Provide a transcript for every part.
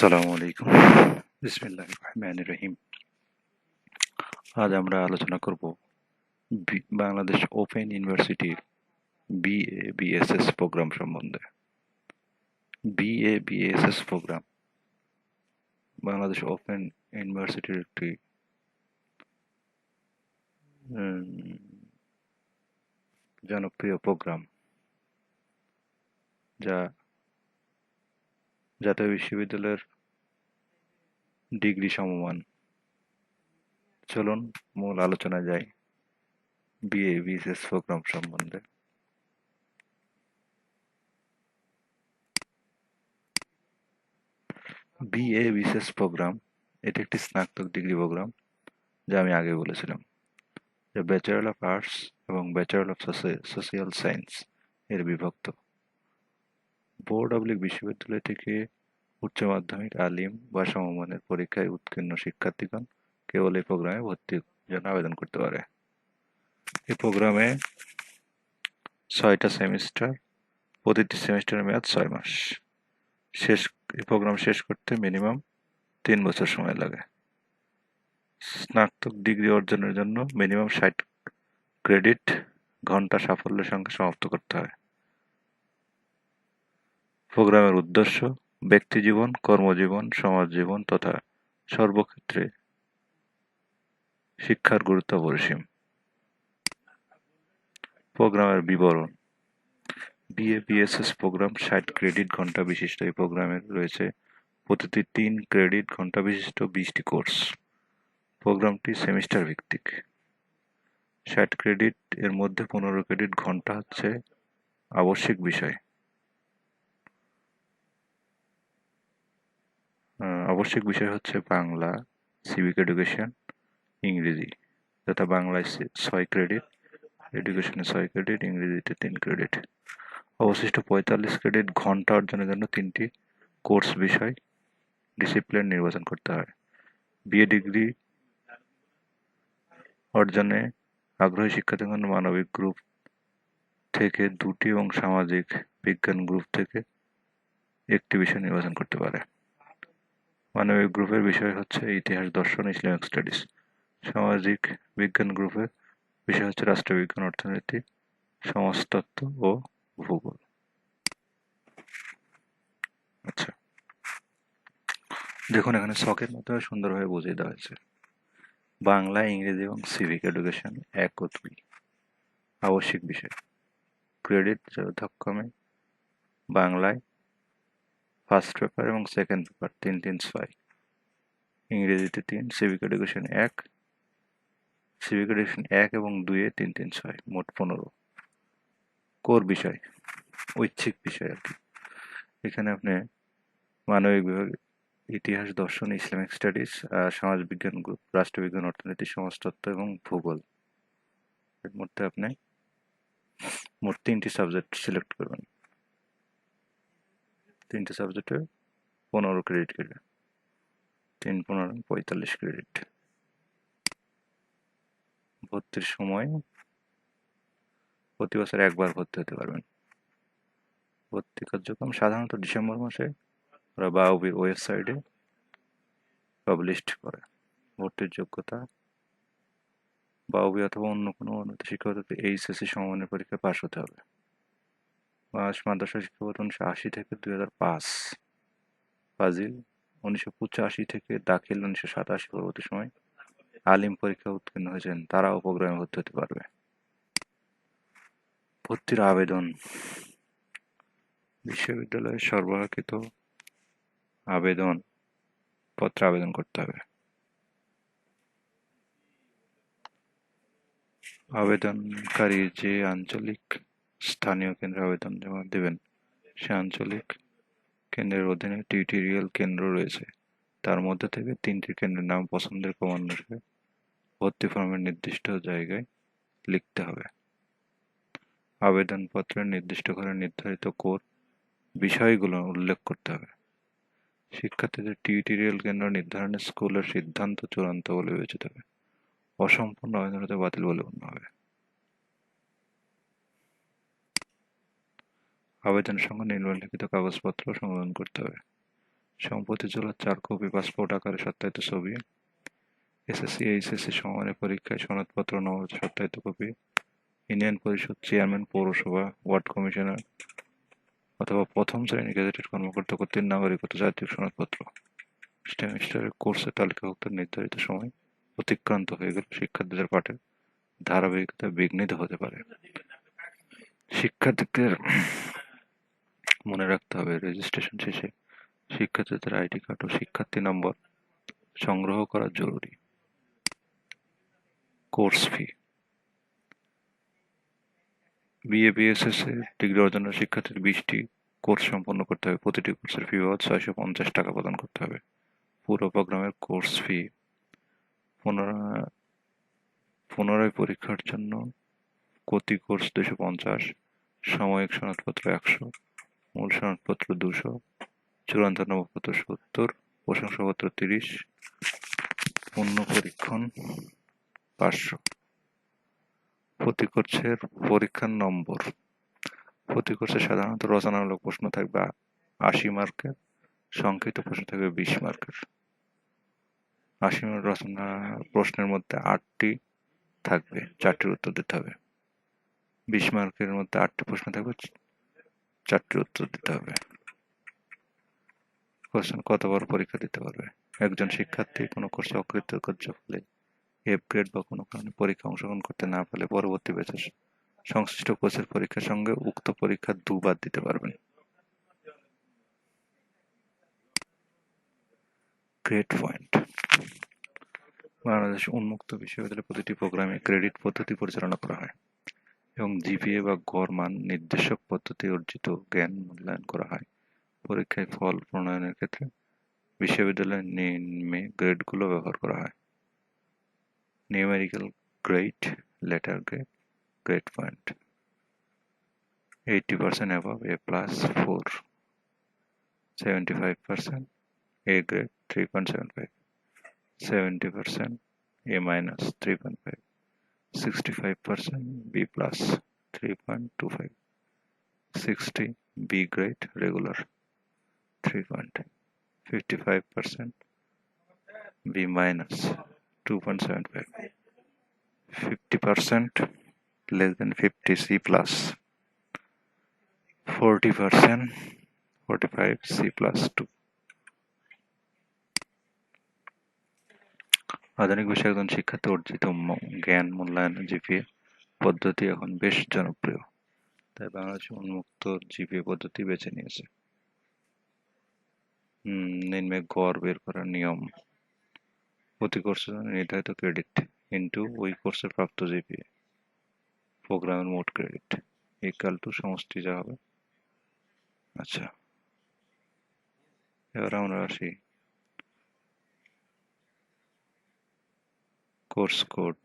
আসসালামু আলাইকুম। বিসমিল্লাহ রহমান রহিম। আজ আমরা আলোচনা করব বাংলাদেশ ওপেন ইউনিভার্সিটির বিএ বিএসএস প্রোগ্রাম সম্বন্ধে। BA BSS programme. Bangladesh open ইউনিভার্সিটির একটি জনপ্রিয় প্রোগ্রাম, যা জাতীয় বিশ্ববিদ্যালয়ের ডিগ্রি সমমান। চলুন, মূল আলোচনা যাই। বিএ বিএসএস প্রোগ্রাম সম্বন্ধে। বিএ বিশেষ প্রোগ্রাম এটি একটি স্নাতক ডিগ্রি প্রোগ্রাম যা আমি আগে বলেছিলাম। যা ব্যাচেলার অফ আর্টস এবং ব্যাচেলার অফ সোশিয়াল সায়েন্স এর বিভক্ত। বোর্ড অবলিক বিশ্ববিদ্যালয় থেকে উচ্চ মাধ্যমিক আলিম বা সমমানের পরীক্ষায় উত্তীর্ণ শিক্ষার্থীগণ কেবল এই প্রোগ্রামে ভর্তির জন্য আবেদন করতে পারে। এই প্রোগ্রামে ছয়টা সেমিস্টার, প্রতিটি সেমিস্টারের মেয়াদ ছয় মাস। শেষ, এই প্রোগ্রাম শেষ করতে মিনিমাম তিন বছর সময় লাগে। স্নাতক ডিগ্রি অর্জনের জন্য মিনিমাম ষাট ক্রেডিট ঘণ্টা সাফল্যের সঙ্গে সমাপ্ত করতে হয়। প্রোগ্রামের উদ্দেশ্য ব্যক্তিজীবন, কর্মজীবন সমাজ জীবন তথা সর্বক্ষেত্রে শিক্ষার গুরুত্ব অপরিসীম। প্রোগ্রামের বিবরণ। বিএ, বিএসএস প্রোগ্রাম, ষাট ক্রেডিট ঘণ্টা বিশিষ্ট এই প্রোগ্রামের রয়েছে প্রতিটি তিন ক্রেডিট ঘণ্টা বিশিষ্ট বিশটি কোর্স। প্রোগ্রামটি সেমিস্টার ভিত্তিক। ষাট ক্রেডিট, এর মধ্যে পনেরো ক্রেডিট ঘণ্টা হচ্ছে আবশ্যিক বিষয়। আবশ্যিক বিষয় হচ্ছে বাংলা সিভিক এডুকেশন ইংরেজি। যথা বাংলায় ছয় ক্রেডিট এডুকেশনে ছয় ক্রেডিট ইংরেজিতে তিন ক্রেডিট অবশিষ্ট পঁয়তাল্লিশ ক্রেডিট ঘণ্টা অর্জনের জন্য তিনটি কোর্স বিষয় ডিসিপ্লিন নির্বাচন করতে হয়। বিএ ডিগ্রি অর্জনে আগ্রহী শিক্ষার্থীগণ মানবিক গ্রুপ থেকে দুটি এবং সামাজিক বিজ্ঞান গ্রুপ থেকে একটি বিষয় নির্বাচন করতে পারে। মানবিক গ্রুপের বিষয় হচ্ছে ইতিহাস, দর্শন ইসলামিক স্টাডিজ সামাজিক বিজ্ঞান গ্রুপের বিষয় হচ্ছে রাষ্ট্রবিজ্ঞান, অর্থনীতি, সমাজতত্ত্ব ও ভূগোল। আচ্ছা। দেখুন, এখানে শখের মাধ্যমে সুন্দরভাবে বুঝিয়ে দেওয়া হয়েছে। বাংলা, ইংরেজি এবং সিভিক এডুকেশন এক ও দুই। আবশ্যিক বিষয়। ক্রেডিট যথাক্রমে বাংলায় ফার্স্ট পেপার এবং সেকেন্ড পেপার তিন তিন, ছয়। ইংরেজিতে তিন সিভিক এডুকেশন এক সিভিক এডুকেশন এক এবং দুইয়ে তিন তিন, ছয়, মোট পনেরো। কোর বিষয়, ঐচ্ছিক বিষয় আর কি। এখানে আপনি মানবিক বিভাগ, ইতিহাস, দর্শন, ইসলামিক স্টাডিজ সমাজবিজ্ঞান গ্রুপ রাষ্ট্রবিজ্ঞান অর্থনীতি সমাজতত্ত্ব এবং ভূগোল। এর মধ্যে আপনি মোট তিনটি সাবজেক্ট সিলেক্ট করবেন। তিনটে সাবজেক্টে পনেরো ক্রেডিট করে তিন পনেরো, পঁয়তাল্লিশ ক্রেডিট ভর্তির সময় প্রতি বছর একবার ভর্তি হতে পারবেন। ভর্তি কার্যক্রম সাধারণত ডিসেম্বর মাসে ওরা বাউবির ওয়েবসাইটে পাবলিশড করে। ভর্তির যোগ্যতা বাউবি অথবা অন্য কোনো উন্নত শিক্ষা পদ্ধতি এইচএসসি সমমানের পরীক্ষায় পাশ হতে হবে। বাংলাদেশ মাদ্রাসা শিক্ষা বোর্ড উনিশশো আশি থেকে দুই হাজার পাঁচ। ফাজিল, উনিশশো পঁচাশি থেকে দাখিল, উনিশশো সাতাশি পরবর্তী সময় আলিম পরীক্ষা উত্তীর্ণ হয়েছেন। তারা প্রোগ্রামে ভর্তি হতে পারবে। ভর্তির আবেদন। বিশ্ববিদ্যালয়ের সরবরাহকৃত আবেদন পত্রে আবেদন করতে হবে। আবেদনকারী যে আঞ্চলিক স্থানীয় কেন্দ্রে আবেদন জমা দেবেন। সে আঞ্চলিক কেন্দ্রের অধীনে টিউটোরিয়াল কেন্দ্র রয়েছে। তার মধ্যে থেকে তিনটি কেন্দ্রের নাম পছন্দের ক্রমানুসারে ভর্তি ফর্মের নির্দিষ্ট জায়গায় লিখতে হবে। আবেদনপত্রের নির্দিষ্ট করে নির্ধারিত কোর বিষয়গুলো উল্লেখ করতে হবে। শিক্ষার্থীদের টিউটোরিয়াল কেন্দ্র নির্ধারণে স্কুলের সিদ্ধান্ত চূড়ান্ত বলে বিবেচিত হবে। অসম্পূর্ণ আবেদন বাতিল বলে গণ্য হবে। আবেদনের সঙ্গে নিম্নলিখিত কাগজপত্র সংগ্রহণ করতে হবে। সম্পত্তি জেলার চার কপি পাসপোর্ট আকারে সত্যায়িত ছবি এসএসসি এইচএসসি সমমানের পরীক্ষায় সনদপত্র নগদ সত্যায়িত কপি ইউনিয়ন পরিষদ চেয়ারম্যান পৌরসভা, ওয়ার্ড কমিশনার অথবা প্রথম শ্রেণি গেজেটেড কর্মকর্তা কর্তৃক নাগরিকত্ব জাতীয় সনদপত্র। সেমিস্টারের কোর্সের তালিকাভুক্ত নির্ধারিত সময় অতিক্রান্ত হয়ে গেলে শিক্ষার্থীদের পাঠের ধারাবাহিকতা বিঘ্নিত হতে পারে। শিক্ষার্থীদের মনে রাখতে হবে রেজিস্ট্রেশন শেষে। শিক্ষার্থীদের আইডি কার্ড ও শিক্ষার্থী নম্বর সংগ্রহ করা জরুরি। কোর্স ফি বিএ বিএসএস এ ডিগ্রি অর্জনের শিক্ষার্থীর বিশটি কোর্স সম্পন্ন করতে হবে। প্রতিটি কোর্সের ফি বাবদ ছয়শো পঞ্চাশ টাকা প্রদান করতে হবে। পুরো প্রোগ্রামের কোর্স ফি পুনরায় পুনরায় পরীক্ষার জন্য প্রতি কোর্স দুশো পঞ্চাশ, সাময়িক সনদপত্র একশো মূল দুশো, চূড়ান্ত নবপত্র সত্তর, প্রশংসাপত্র তিরিশ, পূর্ণ পরীক্ষণ পাঁচশো। প্রতিকোর্সের পরীক্ষার নম্বর। প্রতিকোর্সে সাধারণত রচনামূলক প্রশ্ন থাকবে আশি মার্কের, সংক্ষিপ্ত প্রশ্ন থাকবে বিশ মার্কের। আশি মার্ক রচনা প্রশ্নের মধ্যে আটটি থাকবে চারটির উত্তর দিতে হবে। বিশ মার্কের মধ্যে আটটি প্রশ্ন থাকবে চারটির উত্তর দিতে হবে। কোশ্চেন কতবার পরীক্ষা দিতে পারবে? একজন শিক্ষার্থী কোনো কোর্সে অকৃতকার্য ফলে এফ গ্রেড বা কোনো কারণে পরীক্ষা অংশগ্রহণ করতে না পারলে পরবর্তী ব্যাচে সংশ্লিষ্ট কোর্সের পরীক্ষার সঙ্গে উক্ত পরীক্ষা দুবার দিতে পারবেন। গ্রেড পয়েন্ট বাংলাদেশ উন্মুক্ত বিশ্ববিদ্যালয় প্রতিটি প্রোগ্রামে ক্রেডিট পদ্ধতি পরিচালনা করা হয়। এবং জিপিএ বা গড় মান নির্দেশক পদ্ধতি অর্জিত জ্ঞান মূল্যায়ন করা হয়। পরীক্ষায় ফল প্রণয়নের ক্ষেত্রে বিশ্ববিদ্যালয়ের নিম্নে গ্রেডগুলো ব্যবহার করা হয়। Numerical grade, letter grade grade point. Eighty percent above A plus four. Seventy five percent, A grade, three point seven five. Seventy percent, A minus three point five. 65% B plus 3.25 60 B grade regular 3.55% B minus 2.75 50% less than 50 C plus. 40% 45 C plus 2 আধুনিক বিষয়ে একজন শিক্ষার্থী অর্জিত জ্ঞান, মূল্যায়ন, GPA পদ্ধতি এখন বেশ জনপ্রিয়। তাই বাংলাদেশ উন্মুক্ত জিপিএ পদ্ধতি বেছে নিয়েছে। নিম্নে গড় বের করার নিয়ম। প্রতি কোর্সের জন্য নির্ধারিত ক্রেডিট ইন্টু ওই কোর্সের প্রাপ্ত জিপিএ। প্রোগ্রামের মোট ক্রেডিট ইকাল টু সমষ্টি যা হবে। আচ্ছা। এবার আমরা আসি কোর্স কোড,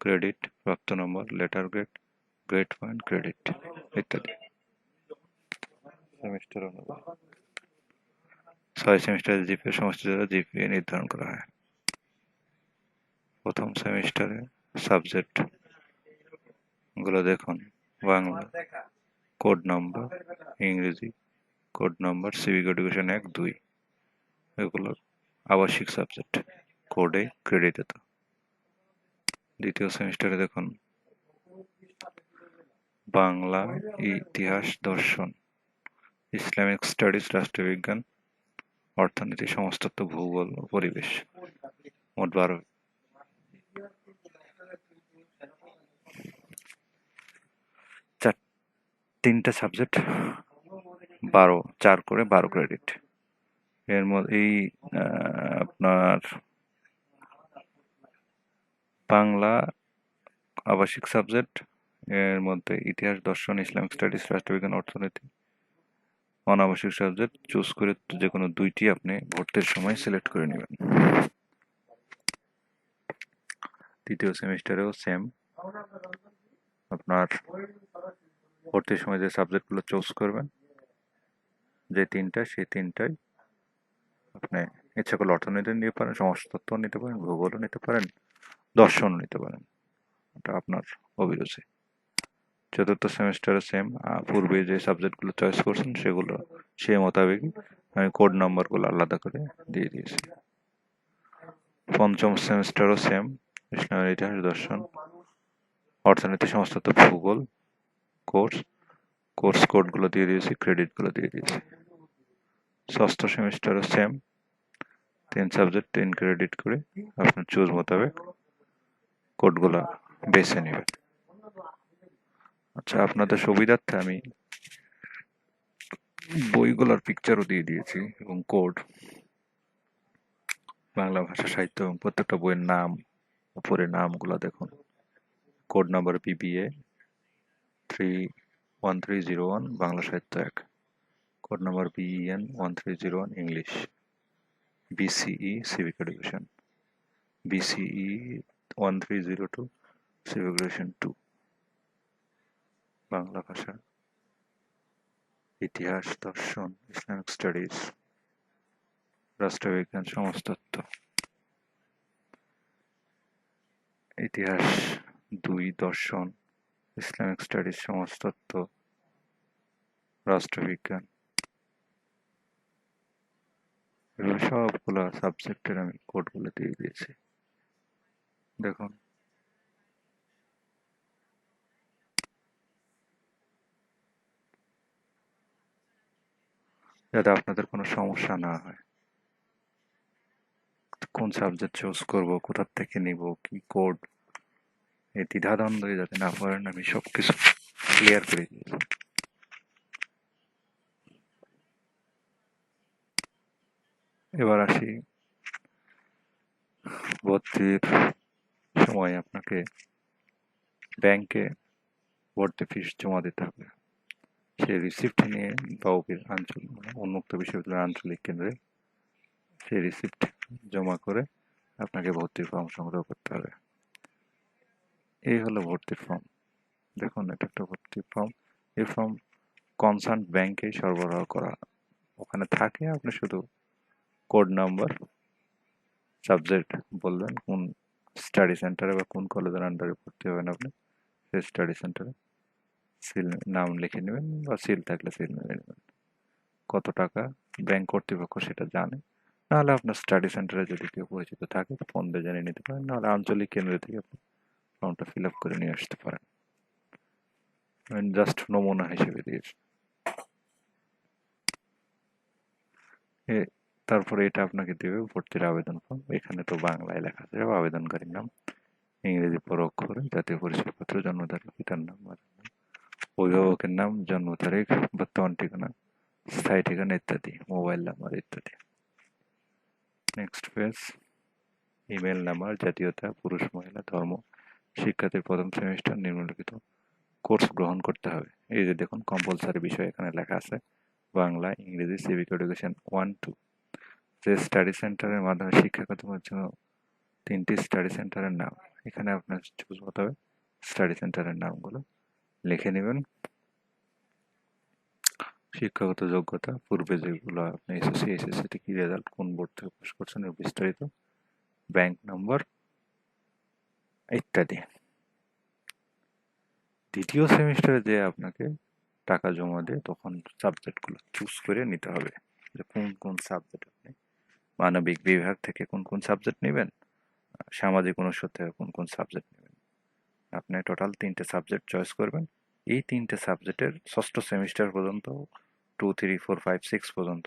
ক্রেডিট প্রাপ্ত নম্বর, letter grade grade point, credit ইত্যাদি। সেমিস্টার অনুযায়ী ছয় সেমিস্টারে জিপিএ সমষ্টি দ্বারা জিপিএ নির্ধারণ করা হয়। প্রথম সেমিস্টারে সাবজেক্টগুলো দেখুন। বাংলা, কোড নাম্বার, ইংরেজি, কোড নাম্বার, সিভিক এডুকেশন এক, দুই। এগুলো আবাসিক সাবজেক্ট। কোডে ক্রেডিট হতো দ্বিতীয় সেমিস্টারে দেখুন। বাংলা ইতিহাস দর্শন, ইসলামিক স্টাডিজ, রাষ্ট্রবিজ্ঞান, অর্থনীতি, সমাজতত্ত্ব, ভূগোল পরিবেশ। মোট বারো। তিনটা সাবজেক্ট বারো, চার করে বারো ক্রেডিট এর মধ্যে এই আপনার বাংলা আবাসিক সাবজেক্ট, এর মধ্যে ইতিহাস, দর্শন ইসলামিক স্টাডিজ, রাষ্ট্রবিজ্ঞান, অর্থনীতি, অনাবাসিক সাবজেক্ট। চুজ করে যে কোনো দুইটি আপনি ভর্তির সময় সিলেক্ট করে নেবেন। তৃতীয় সেমিস্টারেও সেম আপনার ভর্তির সময় যে সাবজেক্টগুলো চুজ করবেন, যে তিনটা, সেই তিনটাই আপনি ইচ্ছা করলে অর্থনীতি নিতে পারেন, সমাজতত্ত্ব নিতে পারেন, ভূগোলও নিতে পারেন দর্শনও নিতে পারেন। ওটা আপনার অভিরুচি। চতুর্থ সেমিস্টারে সেম পূর্বে যে সাবজেক্টগুলো চয়েস করছেন সেগুলো, সেই মোতাবেকই আমি কোড নম্বরগুলো আলাদা করে দিয়ে দিয়েছি। পঞ্চম সেমিস্টারও সেম ইসলামের ইতিহাস দর্শন, অর্থনীতি, সমস্ত ভূগোল কোর্স কোর্স কোডগুলো দিয়ে দিয়েছি ক্রেডিটগুলো দিয়ে দিয়েছি। ষষ্ঠ সেমিস্টারও সেম তিন সাবজেক্ট তিন ক্রেডিট করে আপনার চুজ মোতাবেক কোডগুলো বেছে নেবেন আচ্ছা আপনাদের সুবিধার্থে আমি বইগুলোর পিকচারও দিয়ে দিয়েছি এবং কোড বাংলা ভাষা সাহিত্য এবং প্রত্যেকটা বইয়ের নাম উপরে নামগুলো দেখুন। Code number BBA three one three zero one Bangla সাহিত্য এক। Code number BEN one three zero one English BCE civic education BCE Bangla ভাষা ইতিহাস, দর্শন ইসলামিক স্টাডিজ রাষ্ট্রবিজ্ঞান সমাজতত্ত্ব ইতিহাস দুই, দর্শন ইসলামিক স্টাডিজ সমাজতত্ত্ব রাষ্ট্রবিজ্ঞান। এগুলো সবগুলো সাবজেক্টের আমি কোডগুলো দিয়ে দিয়েছি। দেখুন। যাতে আপনাদের কোনো সমস্যা না হয়। কোন সাবজেক্ট চুজ করব, কোথার থেকে নিব, কি কোড এই দ্বিধাদ্বন্দ্বে যাতে না পড়েন, আমি সব কিছু ক্লিয়ার করে দিয়েছি। এবার আসি ভর্তির সময় আপনাকে ব্যাংকে ভর্তি ফিস জমা দিতে হবে। সেই রিসিপ্ট নিয়ে বাউবির আঞ্চলিক মানে উন্মুক্ত বিশ্ববিদ্যালয়ের আঞ্চলিক কেন্দ্রে সেই রিসিপ্ট জমা করে আপনাকে ভর্তির ফর্ম সংগ্রহ করতে হবে। এই হলো ভর্তির ফর্ম দেখুন, এটা একটা ভর্তির ফর্ম এই ফর্ম কনসার্ন ব্যাংকে সরবরাহ করা। ওখানে থাকে, আপনি শুধু কোড নাম্বার সাবজেক্ট বললেন, কোন স্টাডি সেন্টারে বা কোন কলেজের আন্ডারে ভর্তি হবেন আপনি সেই স্টাডি সেন্টারে সিল নাম লিখে নেবেন বা সিল থাকলে সিল মেরে নেবেন। কত টাকা ব্যাংক কর্তৃপক্ষ সেটা জানে। নাহলে আপনার স্টাডি সেন্টারে যদি কেউ পরিচিত থাকে ফোন দিয়ে জানিয়ে নিতে পারেন, নাহলে আঞ্চলিক কেন্দ্র থেকে আপনি ফর্মটা ফিল আপ করে নিয়ে আসতে পারেন। জাস্ট নমুনা হিসেবে দিয়েছি। তারপরে এটা আপনাকে দেবে ভর্তির আবেদন ফর্ম এখানে তো বাংলায় লেখা আছে আবেদনকারীর নাম। ইংরেজি পর অক্ষরে জাতীয় পরিচয়পত্র জন্ম তারিখ, পিতার নাম অভিভাবকের নাম, জন্ম তারিখ, বর্তমান ঠিকানা, স্থায়ী ঠিকানা ইত্যাদি, মোবাইল নাম্বার ইত্যাদি। নেক্সট পেজ ইমেল নাম্বার, জাতীয়তা, পুরুষ, মহিলা, ধর্ম শিক্ষার্থীর প্রথম সেমিস্টার নিম্নলিখিত কোর্স গ্রহণ করতে হবে। এই যে দেখুন কম্পালসারি বিষয় এখানে লেখা আছে, বাংলা, ইংরেজি সিভিক এডুকেশন ওয়ান টু যে স্টাডি সেন্টারের মাধ্যমে শিক্ষাগত জন্য তিনটি স্টাডি সেন্টারের নাম, এখানে আপনার চুজ করতে হবে স্টাডি সেন্টারের নামগুলো। লিখে নেবেন। শিক্ষাগত যোগ্যতা, পূর্বে যেগুলো আপনি এসএসসি এসএসসিতে কি রেজাল্ট কোন বোর্ড থেকে পাস করছেন বিস্তারিত ব্যাংক নম্বর ইত্যাদি। দ্বিতীয় সেমিস্টারে যে আপনাকে টাকা জমা দিয়ে তখন সাবজেক্টগুলো চুজ করে নিতে হবে যে কোন কোন সাবজেক্ট আপনি মানবিক বিভাগ থেকে কোন কোন সাবজেক্ট নেবেন? সামাজিক অনুষদ থেকে কোন কোন সাবজেক্ট নেবেন? আপনি টোটাল তিনটে সাবজেক্ট চয়েস করবেন। এই তিনটে সাবজেক্টের ষষ্ঠ সেমিস্টার পর্যন্ত two three four five six পর্যন্ত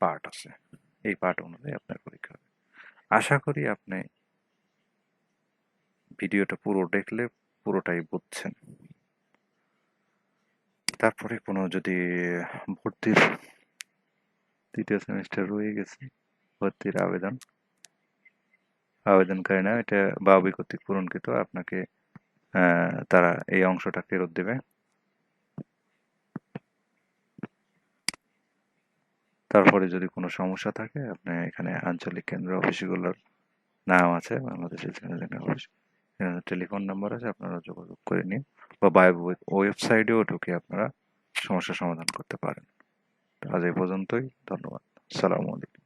পার্ট আছে। এই পার্ট অনুযায়ী আপনার পরীক্ষা হবে। আশা করি আপনি ভিডিওটা পুরো দেখলে পুরোটাই বুঝছেন। তারপরে কোনো যদি ভর্তির তৃতীয় সেমিস্টার রয়ে গেছে। ভর্তির আবেদন। আবেদনকারী না এটা বাবি কর্তৃক পূরণকৃত। আপনাকে তারা এই অংশটা ফেরত দেবে। তারপরে যদি কোনো সমস্যা থাকে, আপনি এখানে আঞ্চলিক কেন্দ্র অফিসগুলোর নাম আছে বাংলাদেশের অফিস। টেলিফোন নাম্বার আছে, আপনারা যোগাযোগ করে নিন। বা ওয়েবসাইটেও ঢুকে আপনারা সমস্যার সমাধান করতে পারেন। আজ এই পর্যন্তই ধন্যবাদ। সালামু আলাইকুম।